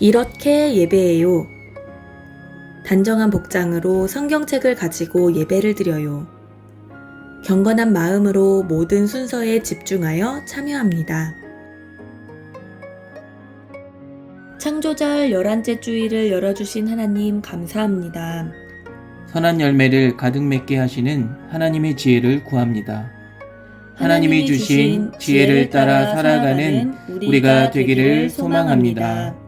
이렇게 예배해요. 단정한 복장으로 성경책을 가지고 예배를 드려요. 경건한 마음으로 모든 순서에 집중하여 참여합니다. 창조절 열한째 주일을 열어주신 하나님 감사합니다. 선한 열매를 가득 맺게 하시는 하나님의 지혜를 구합니다. 하나님이 주신 지혜를 따라 살아가는 우리가 되기를 소망합니다.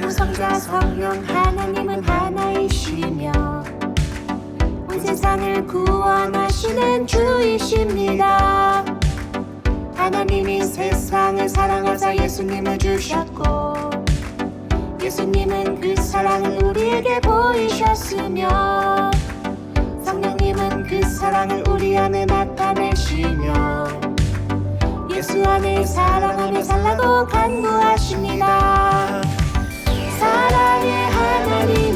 성성자 성령 하나님은 하나이시며 온 세상을 구원하시는 주이십니다. 하나님이 세상을 사랑하사 예수님을 주셨고 예수님은 그 사랑을 우리에게 보이셨으며 성령님은 그 사랑을 우리 안에 나타내시며 예수 안에 사랑하며 살라고 간구하십니다. 사랑의 하나님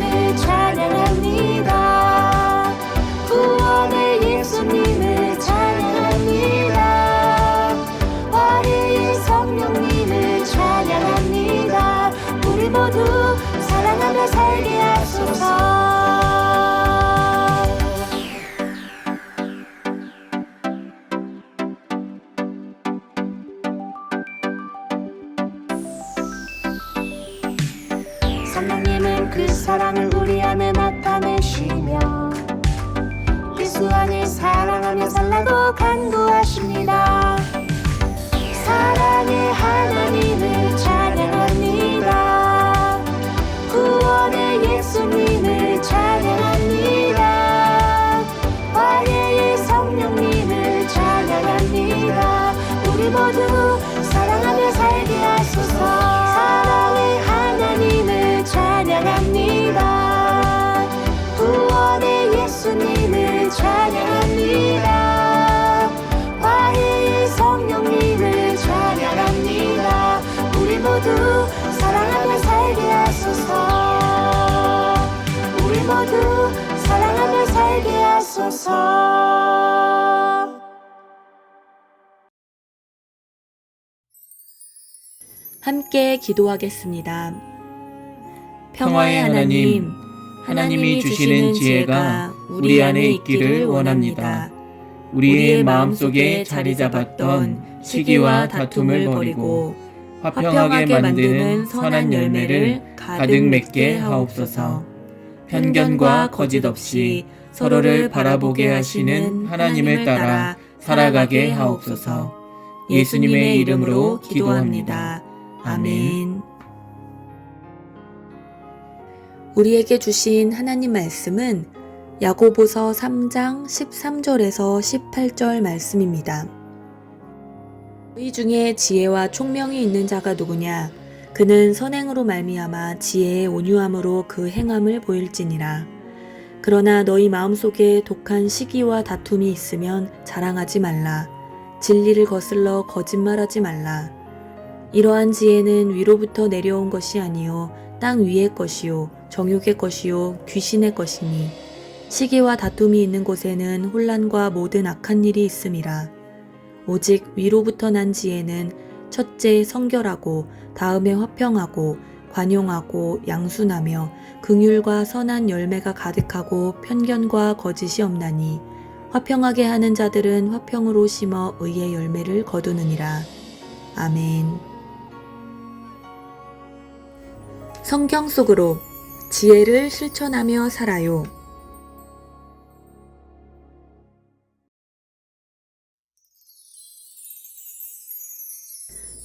사랑을 우리 안에 나타내시며 예수 안에 사랑하며 살라고 간구하 모두 사랑하며 살게 하소서. 우리 모두 사랑하며 살게 하소서. 함께 기도하겠습니다. 평화의 하나님, 하나님이 주시는 지혜가 우리 안에 있기를 원합니다. 우리의 마음속에 자리 잡았던 시기와 다툼을 버리고 화평하게 만드는 선한 열매를 가득 맺게 하옵소서. 편견과 거짓 없이 서로를 바라보게 하시는 하나님을 따라 살아가게 하옵소서. 예수님의 이름으로 기도합니다. 아멘. 우리에게 주신 하나님 말씀은 야고보서 3장 13절에서 18절 말씀입니다. 너희 중에 지혜와 총명이 있는 자가 누구냐? 그는 선행으로 말미암아 지혜의 온유함으로 그 행함을 보일지니라. 그러나 너희 마음속에 독한 시기와 다툼이 있으면 자랑하지 말라. 진리를 거슬러 거짓말하지 말라. 이러한 지혜는 위로부터 내려온 것이 아니요 땅 위의 것이요 정욕의 것이요 귀신의 것이니 시기와 다툼이 있는 곳에는 혼란과 모든 악한 일이 있음이라. 오직 위로부터 난 지혜는 첫째 성결하고 다음에 화평하고 관용하고 양순하며 긍휼과 선한 열매가 가득하고 편견과 거짓이 없나니 화평하게 하는 자들은 화평으로 심어 의의 열매를 거두느니라. 아멘. 성경 속으로 지혜를 실천하며 살아요.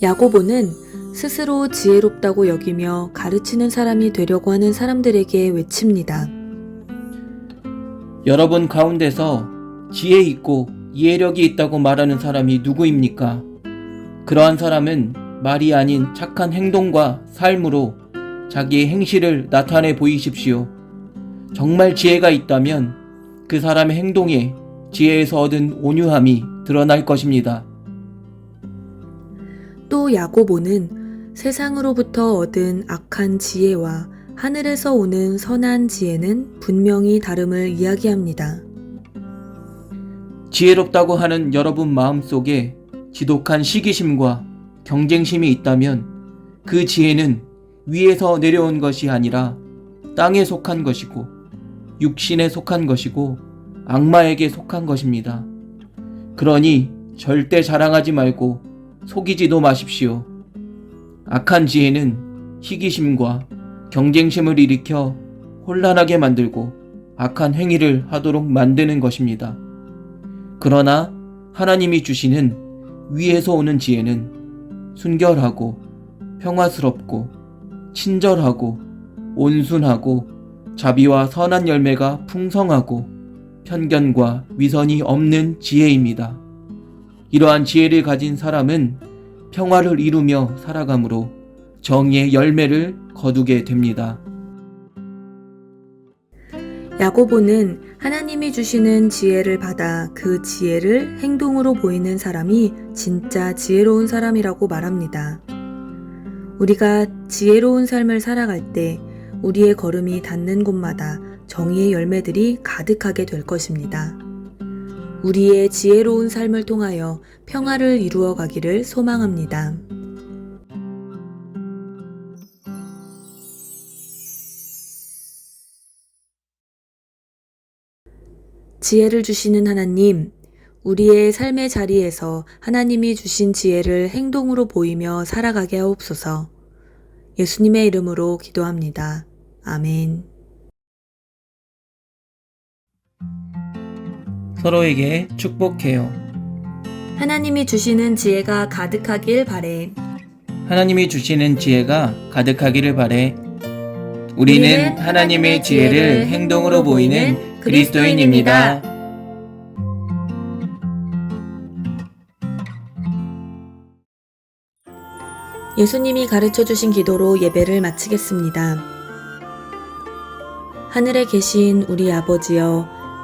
야고보는 스스로 지혜롭다고 여기며 가르치는 사람이 되려고 하는 사람들에게 외칩니다. 여러분 가운데서 지혜 있고 이해력이 있다고 말하는 사람이 누구입니까? 그러한 사람은 말이 아닌 착한 행동과 삶으로 자기의 행실을 나타내 보이십시오. 정말 지혜가 있다면 그 사람의 행동에 지혜에서 얻은 온유함이 드러날 것입니다. 또 야고보는 세상으로부터 얻은 악한 지혜와 하늘에서 오는 선한 지혜는 분명히 다름을 이야기합니다. 지혜롭다고 하는 여러분 마음 속에 지독한 시기심과 경쟁심이 있다면 그 지혜는 위에서 내려온 것이 아니라 땅에 속한 것이고 육신에 속한 것이고 악마에게 속한 것입니다. 그러니 절대 자랑하지 말고 속이지도 마십시오. 악한 지혜는 희기심과 경쟁심을 일으켜 혼란하게 만들고 악한 행위를 하도록 만드는 것입니다. 그러나 하나님이 주시는 위에서 오는 지혜는 순결하고 평화스럽고 친절하고 온순하고 자비와 선한 열매가 풍성하고 편견과 위선이 없는 지혜입니다. 이러한 지혜를 가진 사람은 평화를 이루며 살아가므로 정의의 열매를 거두게 됩니다. 야고보는 하나님이 주시는 지혜를 받아 그 지혜를 행동으로 보이는 사람이 진짜 지혜로운 사람이라고 말합니다. 우리가 지혜로운 삶을 살아갈 때 우리의 걸음이 닿는 곳마다 정의의 열매들이 가득하게 될 것입니다. 우리의 지혜로운 삶을 통하여 평화를 이루어 가기를 소망합니다. 지혜를 주시는 하나님, 우리의 삶의 자리에서 하나님이 주신 지혜를 행동으로 보이며 살아가게 하옵소서. 예수님의 이름으로 기도합니다. 아멘. 서로에게 축복해요. 하나님이 주시는 지혜가 가득하길 바래. 하나님이 주시는 지혜가 가득하기를 바래. 우리는 하나님의 지혜를 행동으로 보이는 그리스도인입니다. 예수님이 가르쳐 주신 기도로 예배를 마치겠습니다. 하늘에 계신 우리 아버지여,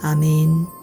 아멘.